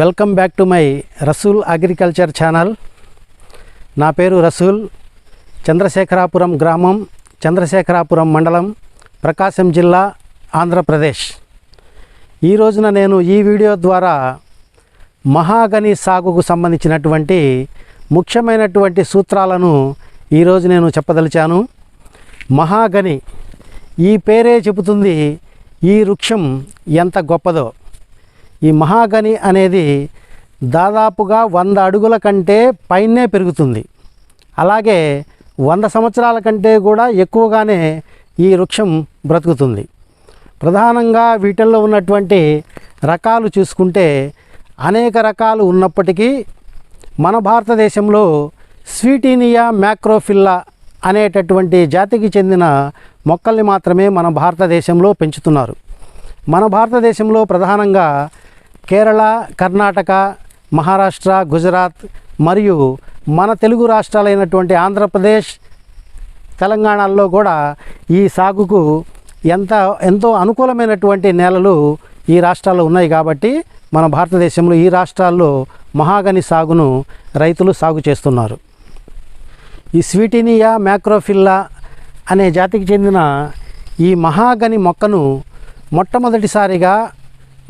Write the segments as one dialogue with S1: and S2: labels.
S1: Welcome back to my Rasool agriculture channel. నా పేరు రసూల్. చంద్రశేఖరాపురం గ్రామం చంద్రశేఖరాపురం మండలం ప్రకాశం జిల్లా ఆంధ్రప్రదేశ్. ఈ రోజున నేను ఈ వీడియో ద్వారా మహాగని సాగుకు సంబంధించినటువంటి ముఖ్యమైనటువంటి సూత్రాలను ఈరోజు నేను చెప్పదలిచాను. మహాగని ఈ పేరే చెబుతుంది ఈ వృక్షం ఎంత గొప్పదో. ఈ మహాగని అనేది దాదాపుగా వంద అడుగుల కంటే పైనే పెరుగుతుంది. అలాగే వంద సంవత్సరాల కంటే కూడా ఎక్కువగానే ఈ వృక్షం బ్రతుకుతుంది. ప్రధానంగా వీటిల్లో ఉన్నటువంటి రకాలు చూసుకుంటే అనేక రకాలు ఉన్నప్పటికీ మన భారతదేశంలో స్వీటీనియా మ్యాక్రోఫిల్లా అనేటటువంటి జాతికి చెందిన మొక్కల్ని మాత్రమే మన భారతదేశంలో పెంచుతున్నారు. మన భారతదేశంలో ప్రధానంగా కేరళ కర్ణాటక మహారాష్ట్ర గుజరాత్ మరియు మన తెలుగు రాష్ట్రాలైనటువంటి ఆంధ్రప్రదేశ్ తెలంగాణలో కూడా ఈ సాగుకు ఎంత ఎంతో అనుకూలమైనటువంటి నేలలు ఈ రాష్ట్రాల్లో ఉన్నాయి కాబట్టి మన భారతదేశంలో ఈ రాష్ట్రాల్లో మహాగని సాగును రైతులు సాగు చేస్తున్నారు. ఈ స్వీటినియా మ్యాక్రోఫిల్లా అనే జాతికి చెందిన ఈ మహాగని మొక్కను మొట్టమొదటిసారిగా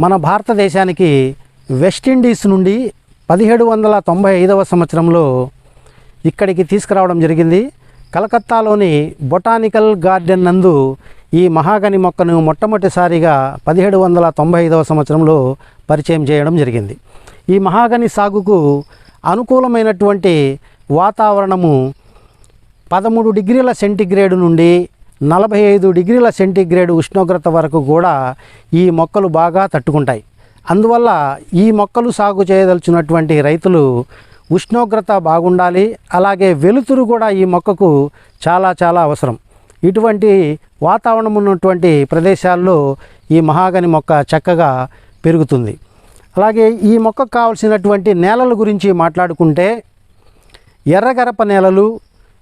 S1: మన భారతదేశానికి వెస్టిండీస్ నుండి పదిహేడు వందల తొంభై ఐదవ సంవత్సరంలో ఇక్కడికి తీసుకురావడం జరిగింది. కలకత్తాలోని బొటానికల్ గార్డెన్ నందు ఈ మహాగని మొక్కను మొట్టమొదటిసారిగా పదిహేడు వందల తొంభై ఐదవ సంవత్సరంలో పరిచయం చేయడం జరిగింది. ఈ మహాగని సాగుకు అనుకూలమైనటువంటి వాతావరణము పదమూడు డిగ్రీల సెంటిగ్రేడ్ నుండి నలభై ఐదు డిగ్రీల సెంటీగ్రేడ్ ఉష్ణోగ్రత వరకు కూడా ఈ మొక్కలు బాగా తట్టుకుంటాయి. అందువల్ల ఈ మొక్కలు సాగు చేయదలుచున్నటువంటి రైతులు ఉష్ణోగ్రత బాగుండాలి అలాగే వెలుతురు కూడా ఈ మొక్కకు చాలా చాలా అవసరం. ఇటువంటి వాతావరణం ఉన్నటువంటి ప్రదేశాల్లో ఈ మహాగని మొక్క చక్కగా పెరుగుతుంది. అలాగే ఈ మొక్కకు కావలసినటువంటి నేలల గురించి మాట్లాడుకుంటే ఎర్రగరప నేలలు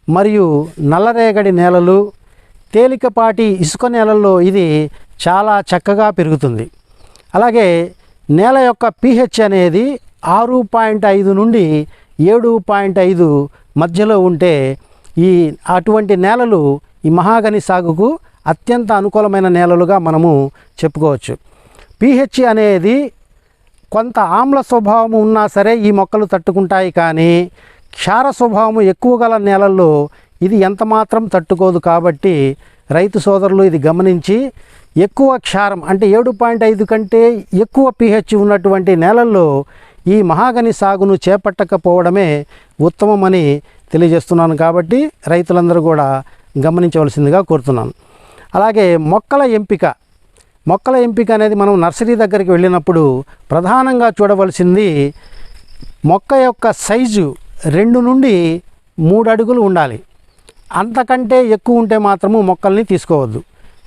S1: మరియు నల్లరేగడి నేలలు తేలికపాటి ఇసుక నేలల్లో ఇది చాలా చక్కగా పెరుగుతుంది. అలాగే నేల యొక్క పీహెచ్ అనేది ఆరు పాయింట్ ఐదు నుండి ఏడు పాయింట్ ఐదు మధ్యలో ఉంటే ఈ అటువంటి నేలలు ఈ మహాగని సాగుకు అత్యంత అనుకూలమైన నేలలుగా మనము చెప్పుకోవచ్చు. పీహెచ్ అనేది కొంత ఆమ్ల స్వభావం ఉన్నా సరే ఈ మొక్కలు తట్టుకుంటాయి కానీ క్షార స్వభావం ఎక్కువ గల నేలల్లో ఇది ఎంత మాత్రం తట్టుకోదు కాబట్టి రైతు సోదరులు ఇది గమనించి ఎక్కువ క్షారం అంటే ఏడు పాయింట్ ఐదు కంటే ఎక్కువ పిహెచ్ ఉన్నటువంటి నేలల్లో ఈ మహాగని సాగును చేపట్టకపోవడమే ఉత్తమమని తెలియజేస్తున్నాను కాబట్టి రైతులందరూ కూడా గమనించవలసిందిగా కోరుతున్నాను. అలాగే మొక్కల ఎంపిక. మొక్కల ఎంపిక అనేది మనం నర్సరీ దగ్గరికి వెళ్ళినప్పుడు ప్రధానంగా చూడవలసింది మొక్క యొక్క సైజు రెండు నుండి మూడు అడుగులు ఉండాలి. అంతకంటే ఎక్కువ ఉంటే మాత్రము మొక్కల్ని తీసుకోవద్దు.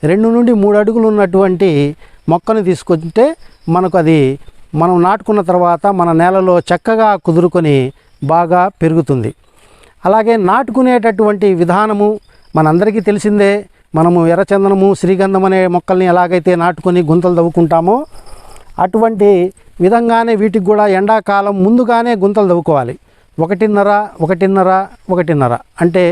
S1: రెండు నుండి మూడు అడుగులు ఉన్నటువంటి మొక్కను తీసుకుంటే మనకు అది మనం నాటుకున్న తర్వాత మన నేలలో చక్కగా కుదురుకొని బాగా పెరుగుతుంది. అలాగే నాటుకునేటటువంటి విధానము మనందరికీ తెలిసిందే. మనము ఎర్రచందనము శ్రీగంధం అనే మొక్కల్ని ఎలాగైతే నాటుకొని గుంతలు తవ్వుకుంటామో అటువంటి విధంగానే వీటికి కూడా ఎండాకాలం ముందుగానే గుంతలు తవ్వుకోవాలి. ఒకటిన్నర ఒకటిన్నర ఒకటిన్నర అంటే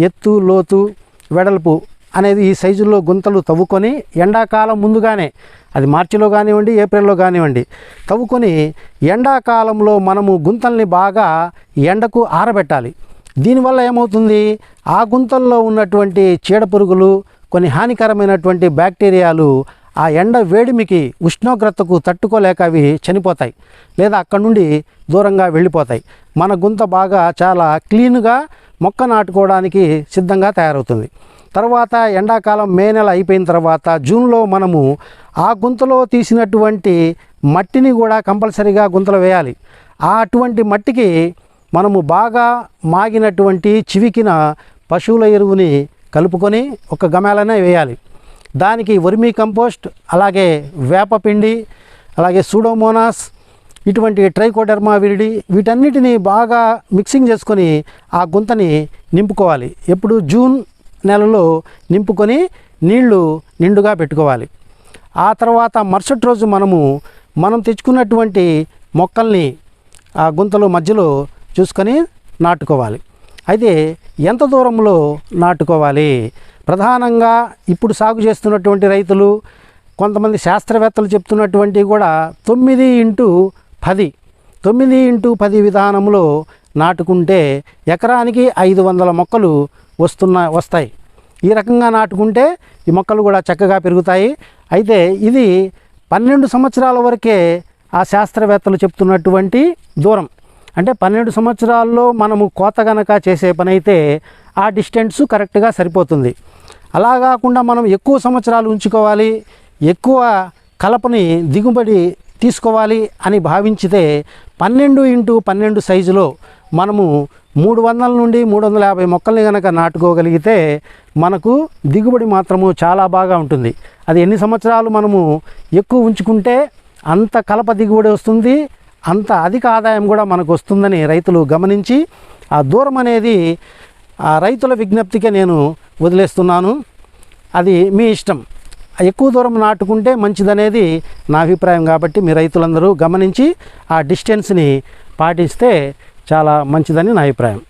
S1: ఎత్తు లోతు వెడల్పు అనేది ఈ సైజుల్లో గుంతలు తవ్వుకొని ఎండాకాలం ముందుగానే అది మార్చిలో కానివ్వండి ఏప్రిల్లో కానివ్వండి తవ్వుకొని ఎండాకాలంలో మనము గుంతల్ని బాగా ఎండకు ఆరబెట్టాలి. దీనివల్ల ఏమవుతుంది? ఆ గుంతల్లో ఉన్నటువంటి చీడపురుగులు కొన్ని హానికరమైనటువంటి బ్యాక్టీరియాలు ఆ ఎండ వేడిమికి ఉష్ణోగ్రతకు తట్టుకోలేక అవి చనిపోతాయి లేదా అక్కడి నుండి దూరంగా వెళ్ళిపోతాయి. మన గుంత బాగా చాలా క్లీన్గా మొక్క నాటుకోవడానికి సిద్ధంగా తయారవుతుంది. తర్వాత ఎండాకాలం మే నెల అయిపోయిన తర్వాత జూన్లో మనము ఆ గుంతలో తీసినటువంటి మట్టిని కూడా కంపల్సరీగా గుంతలో వేయాలి. ఆ అటువంటి మట్టికి మనము బాగా మాగినటువంటి చివికిన పశువుల ఎరువుని కలుపుకొని ఒక గమేళనే వేయాలి. దానికి వర్మీ కంపోస్ట్ అలాగే వేపపిండి అలాగే సూడోమోనాస్ ఇటువంటి ట్రైకోడర్మా విరిడి వీటన్నిటిని బాగా మిక్సింగ్ చేసుకొని ఆ గుంతని నింపుకోవాలి. ఎప్పుడు జూన్ నెలలో నింపుకొని నీళ్ళు నిండుగా పెట్టుకోవాలి. ఆ తర్వాత మరుసటి రోజు మనము మనం తెచ్చుకున్నటువంటి మొక్కల్ని ఆ గుంతలు మధ్యలో చూసుకొని నాటుకోవాలి. అయితే ఎంత దూరంలో నాటుకోవాలి? ప్రధానంగా ఇప్పుడు సాగు చేస్తున్నటువంటి రైతులు కొంతమంది శాస్త్రవేత్తలు చెప్తున్నటువంటివి కూడా తొమ్మిది ఇంటూ పది. తొమ్మిది ఇంటూ పది విధానంలో నాటుకుంటే ఎకరానికి ఐదు వందల మొక్కలు వస్తున్న వస్తాయి. ఈ రకంగా నాటుకుంటే ఈ మొక్కలు కూడా చక్కగా పెరుగుతాయి. అయితే ఇది పన్నెండు సంవత్సరాల వరకే ఆ శాస్త్రవేత్తలు చెప్తున్నటువంటి దూరం. అంటే పన్నెండు సంవత్సరాల్లో మనము కోత గనక చేసే పని అయితే ఆ డిస్టెన్స్ కరెక్ట్గా సరిపోతుంది. అలా కాకుండా మనం ఎక్కువ సంవత్సరాలు ఉంచుకోవాలి. ఎక్కువ కలపని దిగుబడి తీసుకోవాలి అని భావించితే పన్నెండు ఇంటూ పన్నెండు సైజులో మనము మూడు వందల నుండి మూడు వందల యాభై మొక్కల్ని కనుక నాటుకోగలిగితే మనకు దిగుబడి మాత్రము చాలా బాగా ఉంటుంది. అది ఎన్ని సంవత్సరాలు మనము ఎక్కువ ఉంచుకుంటే అంత కలప దిగుబడి వస్తుంది అంత అధిక ఆదాయం కూడా మనకు వస్తుందని రైతులు గమనించి ఆ దూరం అనేది ఆ రైతుల విజ్ఞప్తికే నేను వదిలేస్తున్నాను. అది మీ ఇష్టం. ఎక్కువ దూరం నాటుకుంటే మంచిదనేది నా అభిప్రాయం కాబట్టి మీ రైతులందరూ గమనించి ఆ డిస్టెన్స్ని పాటిస్తే చాలా మంచిదని నా అభిప్రాయం.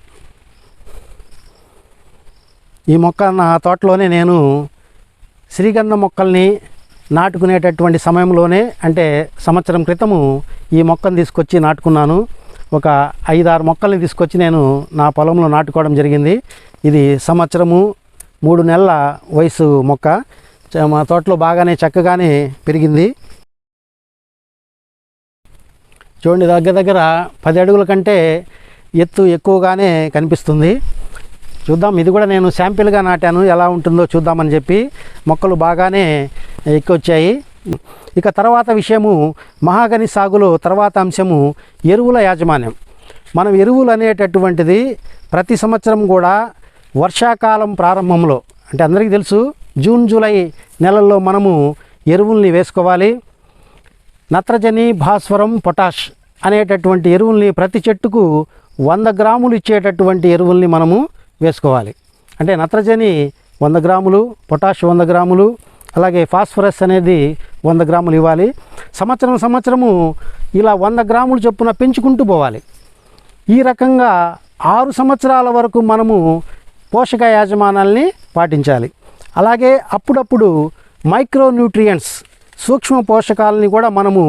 S1: ఈ మొక్క నా తోటలోనే నేను శ్రీగంధ మొక్కల్ని నాటుకునేటటువంటి సమయంలోనే అంటే సంవత్సరం క్రితము ఈ మొక్కను తీసుకొచ్చి నాటుకున్నాను. ఒక ఐదారు మొక్కల్ని తీసుకొచ్చి నేను నా పొలంలో నాటుకోవడం జరిగింది. ఇది సంవత్సరము మూడు నెలల వయసు మొక్క. మా తోటలో బాగానే చక్కగానే పెరిగింది. చూడండి దగ్గర దగ్గర పది అడుగుల కంటే ఎత్తు ఎక్కువగానే కనిపిస్తుంది. చూద్దాం ఇది కూడా నేను శాంపిల్గా నాటాను. ఎలా ఉంటుందో చూద్దామని చెప్పి మొక్కలు బాగానే ఎక్కొచ్చాయి ఇక తర్వాత విషయము మహాగని సాగులో తర్వాత అంశము ఎరువుల యాజమాన్యం. మనం ఎరువులు అనేటటువంటిది ప్రతి సంవత్సరం కూడా వర్షాకాలం ప్రారంభంలో అంటే అందరికీ తెలుసు జూన్ జూలై నెలల్లో మనము ఎరువుల్ని వేసుకోవాలి. నత్రజని భాస్వరం పొటాష్ అనేటటువంటి ఎరువుల్ని ప్రతి చెట్టుకు వంద గ్రాములు ఇచ్చేటటువంటి ఎరువుల్ని మనము వేసుకోవాలి. అంటే నత్రజని వంద గ్రాములు పొటాష్ వంద గ్రాములు అలాగే ఫాస్ఫరస్ అనేది వంద గ్రాములు ఇవ్వాలి. సంవత్సరం సంవత్సరము ఇలా వంద గ్రాములు చొప్పున పెంచుకుంటూ పోవాలి. ఈ రకంగా ఆరు సంవత్సరాల వరకు మనము పోషక యాజమానాల్ని పాటించాలి. అలాగే అప్పుడప్పుడు మైక్రో న్యూట్రియంట్స్ సూక్ష్మ పోషకాలని కూడా మనము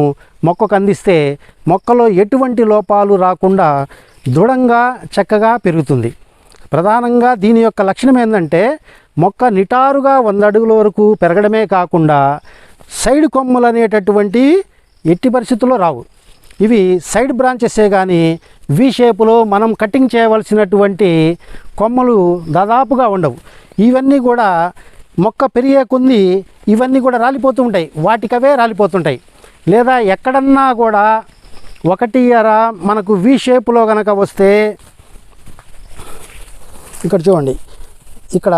S1: మొక్కకు అందిస్తే మొక్కలో ఎటువంటి లోపాలు రాకుండా దృఢంగా చక్కగా పెరుగుతుంది. ప్రధానంగా దీని యొక్క లక్షణం ఏంటంటే మొక్క నిటారుగా వంద అడుగుల వరకు పెరగడమే కాకుండా సైడ్ కొమ్మలు అనేటటువంటి ఎట్టి పరిస్థితుల్లో రావు. ఇవి సైడ్ బ్రాంచెసే కానీ వి షేపులో మనం కటింగ్ చేయవలసినటువంటి కొమ్మలు దాదాపుగా ఉండవు. ఇవన్నీ కూడా మొక్క పెరిగే కొంది ఇవన్నీ కూడా రాలిపోతూ ఉంటాయి. వాటికవే రాలిపోతుంటాయి. లేదా ఎక్కడన్నా కూడా ఒకటి అర మనకు వి షేపులో కనుక వస్తే ఇక్కడ చూడండి. ఇక్కడ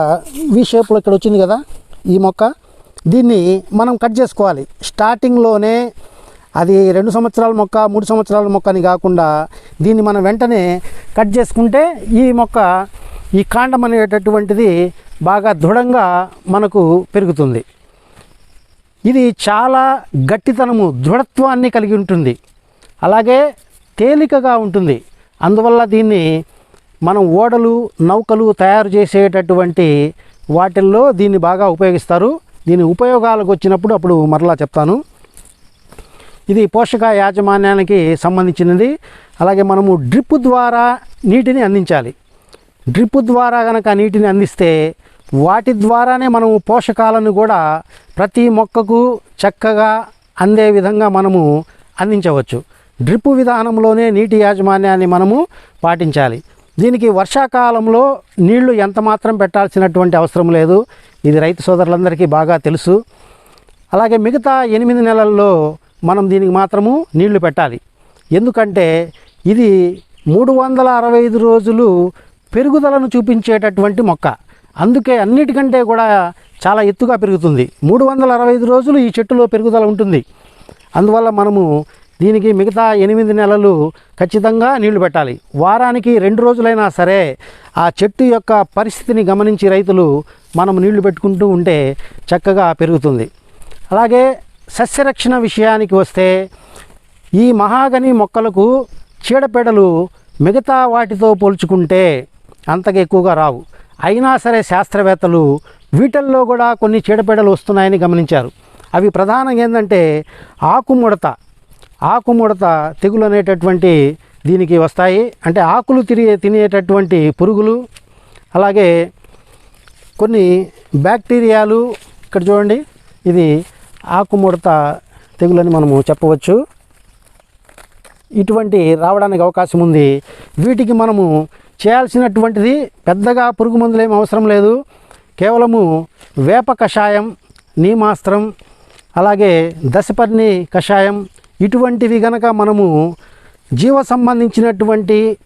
S1: వి షేప్లో ఇక్కడ వచ్చింది కదా ఈ మొక్క. దీన్ని మనం కట్ చేసుకోవాలి. స్టార్టింగ్లోనే అది రెండు సంవత్సరాల మొక్క మూడు సంవత్సరాల మొక్క అని కాకుండా దీన్ని మనం వెంటనే కట్ చేసుకుంటే ఈ మొక్క ఈ కాండం అనేటటువంటిది బాగా దృఢంగా మనకు పెరుగుతుంది. ఇది చాలా గట్టితనము దృఢత్వాన్ని కలిగి ఉంటుంది. అలాగే తేలికగా ఉంటుంది. అందువల్ల దీన్ని మనం ఓడలు నౌకలు తయారు చేసేటటువంటి వాటిల్లో దీన్ని బాగా ఉపయోగిస్తారు. దీని ఉపయోగాలకు వచ్చినప్పుడు అప్పుడు మరలా చెప్తాను. ఇది పోషక యాజమాన్యానికి సంబంధించినది. అలాగే మనము డ్రిప్ ద్వారా నీటిని అందించాలి. డ్రిప్ ద్వారా కనుక నీటిని అందిస్తే వాటి ద్వారానే మనము పోషకాలను కూడా ప్రతి మొక్కకు చక్కగా అందే విధంగా మనము అందించవచ్చు. డ్రిప్ విధానంలోనే నీటి యాజమాన్యాన్ని మనము పాటించాలి. దీనికి వర్షాకాలంలో నీళ్ళు ఎంత మాత్రం పెట్టాల్సినటువంటి అవసరం లేదు. ఇది రైతు సోదరులందరికీ బాగా తెలుసు. అలాగే మిగతా ఎనిమిది నెలల్లో మనం దీనికి మాత్రము నీళ్ళు పెట్టాలి. ఎందుకంటే ఇది మూడు వందల అరవై ఐదు రోజులు పెరుగుదలను చూపించేటటువంటి మొక్క. అందుకే అన్నిటికంటే కూడా చాలా ఎత్తుగా పెరుగుతుంది. మూడు వందల అరవై ఐదు రోజులు ఈ చెట్టులో పెరుగుదల ఉంటుంది. అందువల్ల మనము దీనికి మిగతా ఎనిమిది నెలలు ఖచ్చితంగా నీళ్ళు పెట్టాలి. వారానికి రెండు రోజులైనా సరే ఆ చెట్టు యొక్క పరిస్థితిని గమనించి రైతులు మనం నీళ్ళు పెట్టుకుంటూ ఉంటే చక్కగా పెరుగుతుంది. అలాగే సస్యరక్షణ విషయానికి వస్తే ఈ మహాగని మొక్కలకు చీడపీడలు మిగతా వాటితో పోల్చుకుంటే అంతగా ఎక్కువగా రావు. అయినా సరే శాస్త్రవేత్తలు వీటిల్లో కూడా కొన్ని చీడపీడలు వస్తున్నాయని గమనించారు. అవి ప్రధానంగా ఏంటంటే ఆకుముడత. ఆకుముడత తెగులు అనేటటువంటి దీనికి వస్తాయి. అంటే ఆకులు తిరిగే తినేటటువంటి పురుగులు అలాగే కొన్ని బ్యాక్టీరియాలు. ఇక్కడ చూడండి. ఇది ఆకుముడత తెగులని మనము చెప్పవచ్చు. ఇటువంటి రావడానికి అవకాశం ఉంది. వీటికి మనము చేయాల్సినటువంటిది పెద్దగా పురుగు మందులు అవసరం లేదు. కేవలము వేప కషాయం నీమాస్త్రం అలాగే దశపర్ణి కషాయం ఇటువంటివి గనక మనము జీవ సంబంధించినటువంటి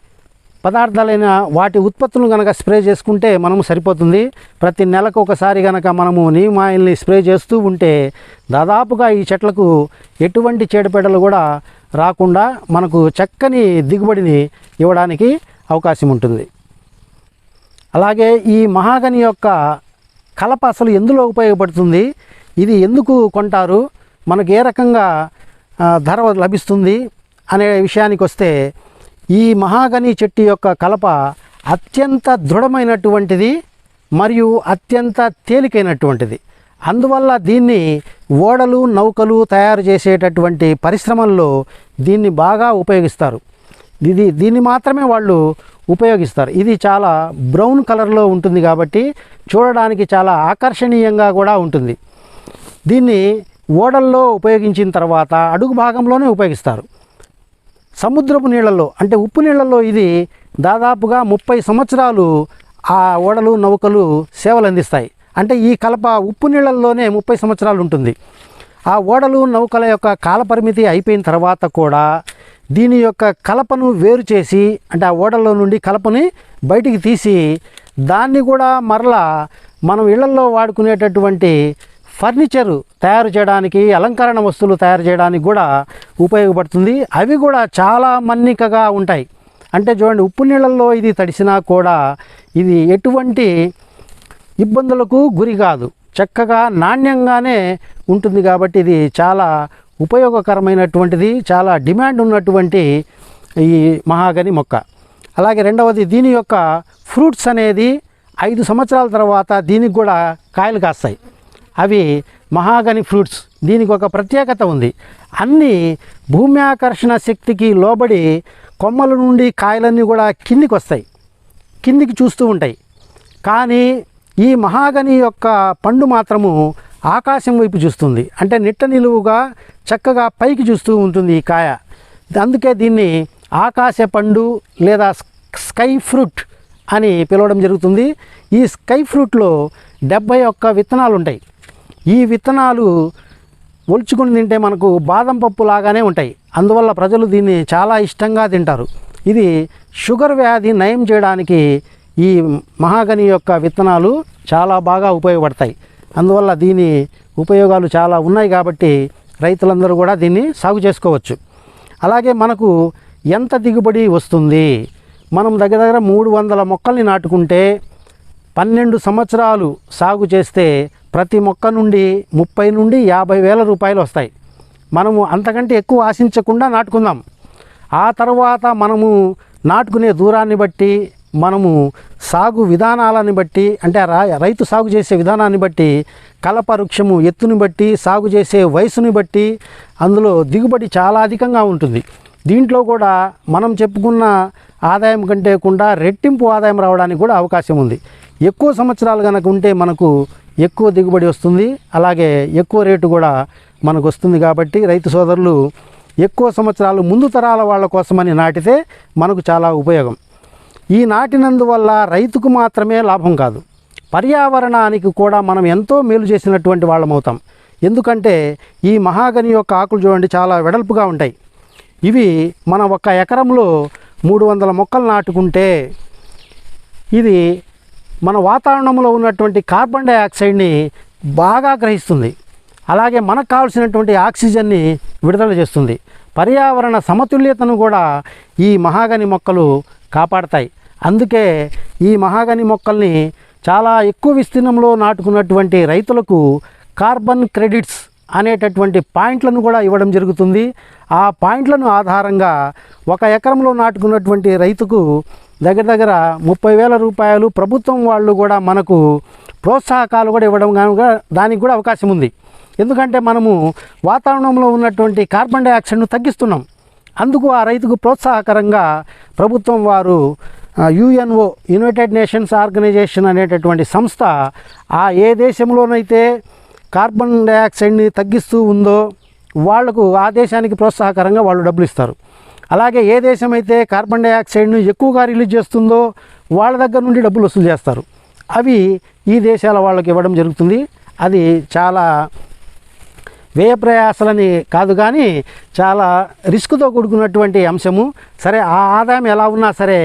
S1: పదార్థాలైన వాటి ఉత్పత్తులను కనుక స్ప్రే చేసుకుంటే మనము సరిపోతుంది. ప్రతి నెలకు ఒకసారి కనుక మనము నీమ్ ఆయిల్ని స్ప్రే చేస్తూ ఉంటే దాదాపుగా ఈ చెట్లకు ఎటువంటి చీడపీడలు కూడా రాకుండా మనకు చక్కని దిగుబడిని ఇవ్వడానికి అవకాశం ఉంటుంది. అలాగే ఈ మహాగని యొక్క కలప అసలు ఎందులో ఉపయోగపడుతుంది? ఇది ఎందుకు కొంటారు? మనకు ఏ రకంగా ధర లభిస్తుంది? అనే విషయానికి వస్తే ఈ మహాగని చెట్టు యొక్క కలప అత్యంత దృఢమైనటువంటిది మరియు అత్యంత తేలికైనటువంటిది. అందువల్ల దీన్ని ఓడలు నౌకలు తయారు చేసేటటువంటి పరిశ్రమల్లో దీన్ని బాగా ఉపయోగిస్తారు. ఇది దీన్ని మాత్రమే వాళ్ళు ఉపయోగిస్తారు. ఇది చాలా బ్రౌన్ కలర్లో ఉంటుంది కాబట్టి చూడడానికి చాలా ఆకర్షణీయంగా కూడా ఉంటుంది. దీన్ని ఓడల్లో ఉపయోగించిన తర్వాత అడుగు భాగంలోనే ఉపయోగిస్తారు. సముద్రపు నీళ్ళల్లో అంటే ఉప్పు నీళ్ళల్లో ఇది దాదాపుగా ముప్పై సంవత్సరాలు ఆ ఓడలు నౌకలు సేవలు అందిస్తాయి. అంటే ఈ కలప ఉప్పు నీళ్ళల్లోనే ముప్పై సంవత్సరాలు ఉంటుంది. ఆ ఓడలు నౌకల యొక్క కాలపరిమితి అయిపోయిన తర్వాత కూడా దీని యొక్క కలపను వేరు చేసి అంటే ఆ ఓడల్లో నుండి కలపని బయటికి తీసి దాన్ని కూడా మరలా మనం ఇళ్ళల్లో వాడుకునేటటువంటి ఫర్నిచరు తయారు చేయడానికి అలంకరణ వస్తువులు తయారు చేయడానికి కూడా ఉపయోగపడుతుంది. అవి కూడా చాలా మన్నికగా ఉంటాయి. అంటే చూడండి ఉప్పు నీళ్ళల్లో ఇది తడిసినా కూడా ఇది ఎటువంటి ఇబ్బందులకు గురి కాదు. చక్కగా నాణ్యంగానే ఉంటుంది కాబట్టి ఇది చాలా ఉపయోగకరమైనటువంటిది చాలా డిమాండ్ ఉన్నటువంటి ఈ మహాగని మొక్క. అలాగే రెండవది దీని యొక్క ఫ్రూట్స్ అనేది ఐదు సంవత్సరాల తర్వాత దీనికి కూడా కాయలు కాస్తాయి. అవి మహాగని ఫ్రూట్స్. దీనికి ఒక ప్రత్యేకత ఉంది. అన్ని భూమి ఆకర్షణ శక్తికి లోబడి కొమ్మల నుండి కాయలన్నీ కూడా కిందికి వస్తాయి కిందికి చూస్తూ ఉంటాయి. కానీ ఈ మహాగని యొక్క పండు మాత్రము ఆకాశం వైపు చూస్తుంది. అంటే నిట్ట నిలువుగా చక్కగా పైకి చూస్తూ ఉంటుంది ఈ కాయ. అందుకే దీన్ని ఆకాశ పండు లేదా స్కై ఫ్రూట్ అని పిలవడం జరుగుతుంది. ఈ స్కై ఫ్రూట్లో డెబ్బై ఒక్క విత్తనాలు ఉంటాయి ఈ విత్తనాలు ఒలుచుకుని తింటే మనకు బాదం పప్పు లాగానే ఉంటాయి. అందువల్ల ప్రజలు దీన్ని చాలా ఇష్టంగా తింటారు. ఇది షుగర్ వ్యాధి నయం చేయడానికి ఈ మహాగని యొక్క విత్తనాలు చాలా బాగా ఉపయోగపడతాయి. అందువల్ల దీని ఉపయోగాలు చాలా ఉన్నాయి కాబట్టి రైతులందరూ కూడా దీన్ని సాగు చేసుకోవచ్చు. అలాగే మనకు ఎంత దిగుబడి వస్తుంది? మనం దగ్గర దగ్గర మూడు వందల మొక్కల్ని నాటుకుంటే పన్నెండు సంవత్సరాలు సాగు చేస్తే ప్రతి మొక్క నుండి ముప్పై నుండి యాభై వేల రూపాయలు వస్తాయి. మనము అంతకంటే ఎక్కువ ఆశించకుండా నాటుకుందాం. ఆ తర్వాత మనము నాటుకునే దూరాన్ని బట్టి మనము సాగు విధానాలని బట్టి అంటే రైతు సాగు చేసే విధానాన్ని బట్టి కలప వృక్షము ఎత్తుని బట్టి సాగు చేసే వయసుని బట్టి అందులో దిగుబడి చాలా అధికంగా ఉంటుంది. దీంట్లో కూడా మనం చెప్పుకున్న ఆదాయం కంటే కూడా రెట్టింపు ఆదాయం రావడానికి కూడా అవకాశం ఉంది. ఎక్కువ సంవత్సరాలు కనుక ఉంటే మనకు ఎక్కువ దిగుబడి వస్తుంది. అలాగే ఎక్కువ రేటు కూడా మనకు వస్తుంది కాబట్టి రైతు సోదరులు ఎక్కువ సంవత్సరాలు ముందు తరాల వాళ్ళ కోసమని నాటితే మనకు చాలా ఉపయోగం. ఈ నాటినందువల్ల రైతుకు మాత్రమే లాభం కాదు. పర్యావరణానికి కూడా మనం ఎంతో మేలు చేసినటువంటి వాళ్ళం అవుతాం. ఎందుకంటే ఈ మహాగని యొక్క ఆకులు చూడండి చాలా వెడల్పుగా ఉంటాయి. ఇవి మనం ఒక ఎకరంలో మూడు వందల మొక్కలు నాటుకుంటే ఇది మన వాతావరణంలో ఉన్నటువంటి కార్బన్ డైఆక్సైడ్ని బాగా గ్రహిస్తుంది. అలాగే మనకు కావాల్సినటువంటి ఆక్సిజన్ని విడుదల చేస్తుంది. పర్యావరణ సమతుల్యతను కూడా ఈ మహాగని మొక్కలు కాపాడతాయి. అందుకే ఈ మహాగని మొక్కల్ని చాలా ఎక్కువ విస్తీర్ణంలో నాటుకున్నటువంటి రైతులకు కార్బన్ క్రెడిట్స్ అనేటటువంటి పాయింట్లను కూడా ఇవ్వడం జరుగుతుంది. ఆ పాయింట్లను ఆధారంగా ఒక ఎకరంలో నాటుకున్నటువంటి రైతుకు దగ్గర దగ్గర ముప్పై వేల రూపాయలు ప్రభుత్వం వాళ్ళు కూడా మనకు ప్రోత్సాహకాలు కూడా ఇవ్వడం కనుక దానికి కూడా అవకాశం ఉంది. ఎందుకంటే మనము వాతావరణంలో ఉన్నటువంటి కార్బన్ డైఆక్సైడ్ను తగ్గిస్తున్నాం. అందుకు ఆ రైతుకు ప్రోత్సాహకరంగా ప్రభుత్వం వారు యుఎన్ఓ యునైటెడ్ నేషన్స్ ఆర్గనైజేషన్ అనేటటువంటి సంస్థ ఆ ఏ దేశంలోనైతే కార్బన్ డైఆక్సైడ్ని తగ్గిస్తూ ఉందో వాళ్ళకు ఆ దేశానికి ప్రోత్సాహకరంగా వాళ్ళు డబ్బులు ఇస్తారు. అలాగే ఏ దేశం అయితే కార్బన్ డైఆక్సైడ్ను ఎక్కువగా రిలీజ్ చేస్తుందో వాళ్ళ దగ్గర నుండి డబ్బులు వసూలు చేస్తారు. అవి ఈ దేశాల వాళ్ళకి ఇవ్వడం జరుగుతుంది. అది చాలా వ్యయ ప్రయాసాలని కాదు కానీ చాలా రిస్క్తో కూడుకున్నటువంటి అంశము. సరే ఆ ఆదాయం ఎలా ఉన్నా సరే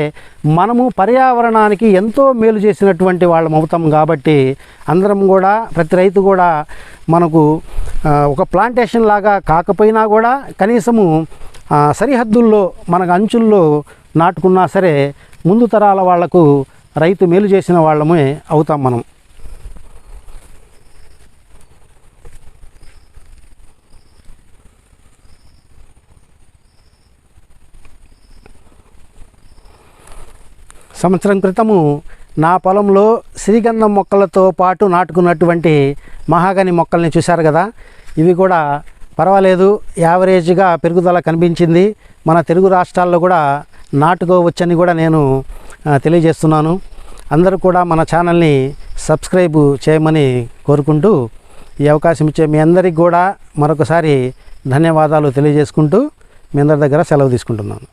S1: మనము పర్యావరణానికి ఎంతో మేలు చేసినటువంటి వాళ్ళం అవుతాం కాబట్టి అందరం కూడా ప్రతి రైతు కూడా మనకు ఒక ప్లాంటేషన్ లాగా కాకపోయినా కూడా కనీసము సరిహద్దుల్లో మనకు అంచుల్లో నాటుకున్నా సరే ముందు తరాల వాళ్ళకు రైతు మేలు చేసిన వాళ్ళమే అవుతాం మనం. సంవత్సరం క్రితము నా పొలంలో శ్రీగంధం మొక్కలతో పాటు నాటుకున్నటువంటి మహాగని మొక్కల్ని చూశారు కదా? ఇవి కూడా పర్వాలేదు యావరేజ్గా పెరుగుదల కనిపించింది. మన తెలుగు రాష్ట్రాల్లో కూడా నాటుకోవచ్చని కూడా నేను తెలియజేస్తున్నాను. అందరూ కూడా మన ఛానల్ని సబ్స్క్రైబ్ చేయమని కోరుకుంటూ ఈ అవకాశం ఇచ్చే మీ అందరికీ కూడా మరొకసారి ధన్యవాదాలు తెలియజేసుకుంటూ మీ అందరి దగ్గర సెలవు తీసుకుంటున్నాను.